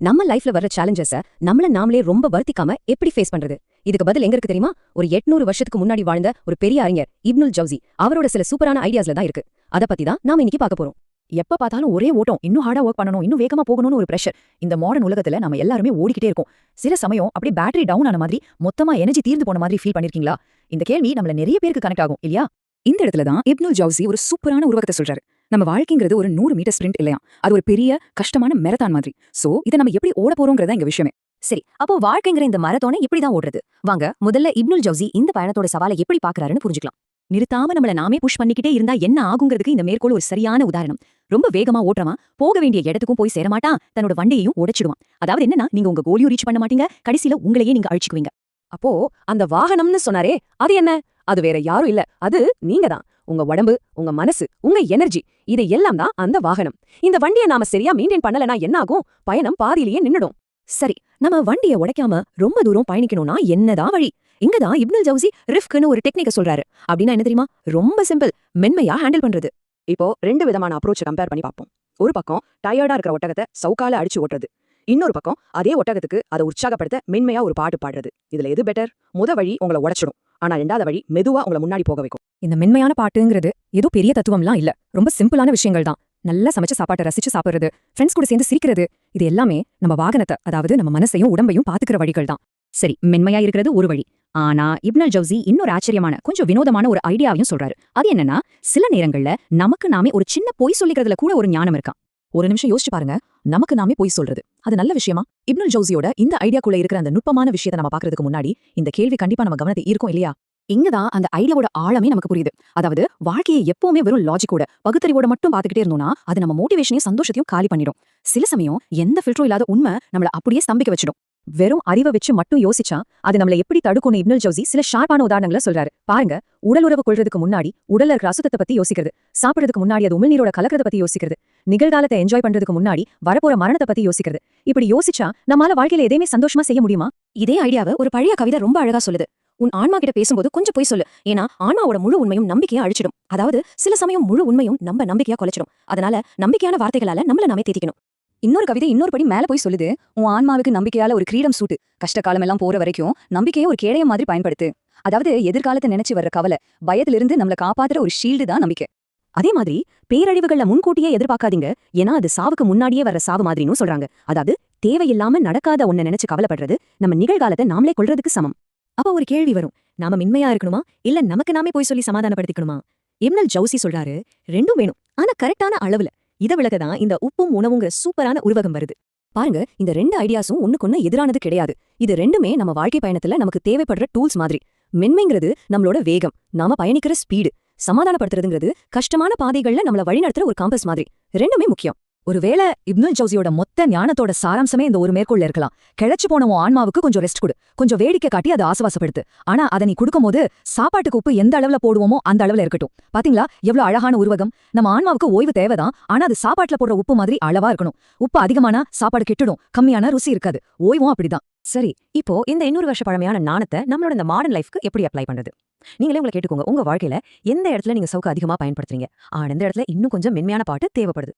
நம்ம லைஃப்ல வர சேலஞ்சஸ நம்மள நாமளே ரொம்ப வருத்திக்காம எப்படி ஃபேஸ் பண்றது? இதுக்கு பதில் எங்க இருக்கு தெரியுமா? ஒரு 800 வருஷத்துக்கு முன்னாடி வாழ்ந்த ஒரு பெரிய அறிஞர் இப்னுல் ஜவுசி. அவரோட சில சூப்பரான ஐடியாஸ்ல தான் இருக்கு. அத பத்தி தான் நாம இன்னைக்கு பார்க்க போறோம். எப்ப பார்த்தாலும் ஒரே ஓட்டம் இன்னும் ஹார்டா ஒர்க் பண்ணணும் இன்னும் வேகமா போகணும்னு ஒரு பிரஷர் இந்த மாடர்ன் உலகத்துல நம்ம எல்லாருமே ஓடிக்கிட்டே இருக்கோம். சில சமயம் அப்படியே பேட்டரி டவுன் ஆன மாதிரி மொத்தமா எனர்ஜி தீர்ந்து போன மாதிரி ஃபீல் பண்ணிருக்கீங்களா? இந்த கேள்வி நம்மள நிறைய பேருக்கு கனெக்ட் ஆகும் இல்லையா? இந்த இடத்துல தான் இப்னுல் ஜவுசி ஒரு சூப்பரான உருவகத்தை சொல்றாரு. நம்ம வாழ்க்கைங்கிறது ஒரு நூறு மீட்டர் ஸ்பிரிண்ட் இல்லையா? அது ஒரு பெரிய கஷ்டமான மெரத்தான் மாதிரி. சோ இதை நம்ம எப்படி ஓட போறோங்கிறத இங்க விஷயமே. சரி அப்போ வாழ்க்கைங்கிற இந்த மரத்தோனை இப்படி தான் ஓடுறது. வாங்க முதல்ல இப்னுல் ஜவுசி இந்த பயணத்தோட சவாலை எப்படி பாக்குறாருன்னு புரிஞ்சுக்கலாம். நிறுத்தாம நம்மள நாமே புஷ் பண்ணிக்கிட்டே இருந்தா என்ன ஆகுங்கிறதுக்கு இந்த மேற்கோள் ஒரு சரியான உதாரணம். ரொம்ப வேகமா ஓட்டுறவன் போக வேண்டிய இடத்துக்கும் போய் சேர மாட்டான் தன்னோட வண்டியையும் உடைச்சிடுவான். அதாவது என்னன்னா நீங்க உங்க கோலியும் ரீச் பண்ண மாட்டீங்க கடைசியில உங்களையே நீங்க அழிச்சுக்குவீங்க. அப்போ அந்த வாகனம்னு சொன்னாரே அது என்ன? அது வேற யாரும் இல்ல அது நீங்க தான் உங்க உடம்பு உங்க மனசு உங்க எனர்ஜி இது எல்லாம் தான் அந்த வாகனம். இந்த வண்டியை நாம சரியா மெயின்டைன் பண்ணலனா என்ன ஆகும் பயணம் பாதியிலேயே நின்னுடும். சரி நம்ம வண்டியை உடைக்காம ரொம்ப தூரம் பயணிக்கணும்னா என்னதான் வழி? இங்கதான் இப்னுல் ஜவுசி ரிஃப்க்னு ஒரு டெக்னிக்க சொல்றாரு. அப்படின்னா என்ன தெரியுமா? ரொம்ப சிம்பிள் மென்மையா ஹேண்டில் பண்றது. இப்போ ரெண்டு விதமான அப்ரோச் கம்பேர் பண்ணி பார்ப்போம். ஒரு பக்கம் டயர்டா இருக்கிற ஒட்டகத்தை சவுக்கால அடிச்சு ஓட்டுறது. இன்னொரு பக்கம் அதே ஒட்டகத்துக்கு அதை உற்சாகப்படுத்த மென்மையா ஒரு பாட்டு பாடுறது. இதுல எது பெட்டர் முத வழி உங்களை உடைச்சிடும். ஆனா ரெண்டாவது வழி மெதுவா உங்களை முன்னாடி போக வைக்கும். இந்த மென்மையான பாட்டுங்கிறது ஏதோ பெரிய தத்துவம்லாம் இல்ல. ரொம்ப சிம்பிளான விஷயங்கள் தான் நல்லா சமைச்ச சாப்பாட்டை ரசிச்சு சாப்பிடுறது ஃப்ரெண்ட்ஸ் கூட சேர்ந்து சிரிக்கிறது இது எல்லாமே நம்ம வாகனத்தை அதாவது நம்ம மனசையும் உடம்பையும் பாத்துக்கிற வழிகள் தான் சரி மென்மையா இருக்கிறது ஒரு வழி. ஆனா இப்னல் ஜவுசி இன்னொரு ஆச்சரியமான கொஞ்சம் வினோதமான ஒரு ஐடியாவையும் சொல்றாரு. அது என்னன்னா சில நேரங்கள்ல நமக்கு நாமே ஒரு சின்ன பொய் சொல்லிக்கிறதுல கூட ஒரு ஞானம் இருக்கான் ஒரு நிமிஷம் யோசிச்சு பாருங்க. நமக்கு நாமே பொய் சொல்றது. அது நல்ல விஷயமா? இப்னுல் ஜவுசியோட இந்த ஐடியாக்குள்ள இருக்கிற அந்த நுட்பமான விஷயத்தை நம்ம பாக்குறதுக்கு முன்னாடி இந்த கேள்வி கண்டிப்பா நம்ம கவனத்தை இருக்கும் இல்லையா? இங்கதான் அந்த ஐடியாவோட ஆழமே நமக்கு புரியுது. அதாவது வாழ்க்கையை எப்பவுமே வெறும் லாஜிக்கோட பகுத்தறிவோட மட்டும் பாத்துக்கிட்டே இருந்தோம்னா அது நம்ம மோட்டிவேஷனையும் சந்தோஷத்தையும் காலி பண்ணிடும். சில சமயம் எந்த ஃபில்டரும் இல்லாத உண்மை நம்மள அப்படியே ஸ்தம்பிக்க வச்சிடும். வெறும் அறிவை வச்சு மட்டும் யோசிச்சா அது நம்மள எப்படி தடுக்கும்னு இப்னல் ஜோசி சில ஷார்ப்பான உதாரணங்களை சொல்றாரு. பாருங்க உடல் உறவு கொள்றதுக்கு முன்னாடி உடல்ல இருக்கிற அசுத்தத்தை பத்தி யோசிக்கிறது. சாப்பிடுறதுக்கு முன்னாடி அது உமிழ்நீரோட கலக்கிறத பத்தி யோசிக்கிறது. நிகழ்காலத்தை என்ஜாய் பண்றதுக்கு முன்னாடி வரப்போற மரணத்தை பத்தி யோசிக்கிறது. இப்படி யோசிச்சா நம்மளால வாழ்க்கையில எதையுமே சந்தோஷமா செய்ய முடியுமா? இதே ஐடியாவை ஒரு பழைய கவிதை ரொம்ப அழகா சொல்லுது. உன் ஆன்மா கிட்ட பேசும்போது கொஞ்சம் போய் சொல்லு. ஏன்னா ஆன்மாவோட முழு உண்மையும் நம்பிக்கையா அழிச்சிடும். அதாவது சில சமயம் முழு உண்மையும் நம்ம நம்பிக்கையா கொலைச்சிடும். அதனால நம்பிக்கையான வார்த்தைகளால நம்மள நாமே தேத்திக்கணும். இன்னொரு கவிதை இன்னொரு படி மேல போய் சொல்லுது உன் ஆன்மாவுக்கு நம்பிக்கையால ஒரு கிரீடம் சூட்டு. கஷ்ட காலம் எல்லாம் போற வரைக்கும் நம்பிக்கையை ஒரு கேடைய மாதிரி பயன்படுத்து. அதாவது எதிர்காலத்தை நினைச்சு வர்ற கவலை பயத்திலிருந்து நம்மள காப்பாத்துற ஒரு ஷீல்டு தான் நம்பிக்கை. அதே மாதிரி பேரழிவுகள்ல முன்கூட்டியே எதிர்பார்க்காதீங்க. ஏன்னா அது சாவுக்கு முன்னாடியே வர்ற சாவு மாதிரின்னு சொல்றாங்க. அதாவது தேவையில்லாம நடக்காத ஒன்ன நினைச்சு கவலைப்படுறது நம்ம நிகழ்காலத்தை நாமளே கொள்றதுக்கு சமம். அப்ப ஒரு கேள்வி வரும். நாம மென்மையா இருக்கணுமா? இல்ல நமக்கு நாமே போய் சொல்லி சமாதானப்படுத்திக்கணுமா? எம்னல் ஜவுசி சொல்றாரு ரெண்டும் வேணும். ஆனா கரெக்டான அளவுல. இத விளக்க தான் இந்த உப்பும் உணவுங்கிற சூப்பரான உருவகம் வருது. பாருங்க இந்த ரெண்டு ஐடியாஸும் ஒண்ணுக்கொன்னு எதிரானது கிடையாது. இது ரெண்டுமே நம்ம வாழ்க்கை பயணத்துல நமக்கு தேவைப்படுற டூல்ஸ் மாதிரி. மென்மைங்கிறது நம்மளோட வேகம். நாம பயணிக்கிற ஸ்பீடு. சமாதானப்படுத்துறதுங்கிறது கஷ்டமான பாதைகள்ல நம்மள வழிநடத்துற ஒரு காம்பஸ் மாதிரி. ரெண்டுமே முக்கியம். ஒருவேளை இப்னு ஜவுசியோட மொத்த ஞானத்தோட சாராம்சமே இந்த ஒரு மேற்கொள்ள இருக்கலாம். கிழச்சு போன உன் ஆன்மாவுக்கு கொஞ்சம் ரெஸ்ட் கொடு. கொஞ்சம் வேடிக்கை காட்டி அதை ஆசுவாசப்படுத்து. ஆனா அதை நீ கொடுக்கும்போது சாப்பாட்டுக்கு உப்பு எந்த அளவுல போடுவோமோ அந்த அளவுல இருக்கட்டும். பாத்தீங்களா? எவ்வளவு அழகான உருவகம். நம்ம ஆன்மாவுக்கு ஓய்வு தேவைதான். ஆனா அது சாப்பாட்டுல போடுற உப்பு மாதிரி அளவா இருக்கணும். உப்பு அதிகமானா சாப்பாடு கெட்டுடும். கம்மியான ருசி இருக்காது. ஓய்வும் அப்படிதான். சரி இப்போ இந்த இன்னொரு வருஷ பழமையான நாணத்தை நம்மளோட இந்த மாடர்ன் லைஃப்க்கு எப்படி அப்ளை பண்றது? நீங்களே உங்களை கேட்டுக்கோங்க. உங்க வாழ்க்கையில எந்த இடத்துல நீங்க சவுக்கு அதிகமா பயன்படுத்துறீங்க? ஆனா இந்த இடத்துல இன்னும் கொஞ்சம் மென்மையான பாட்டு தேவைப்படுது.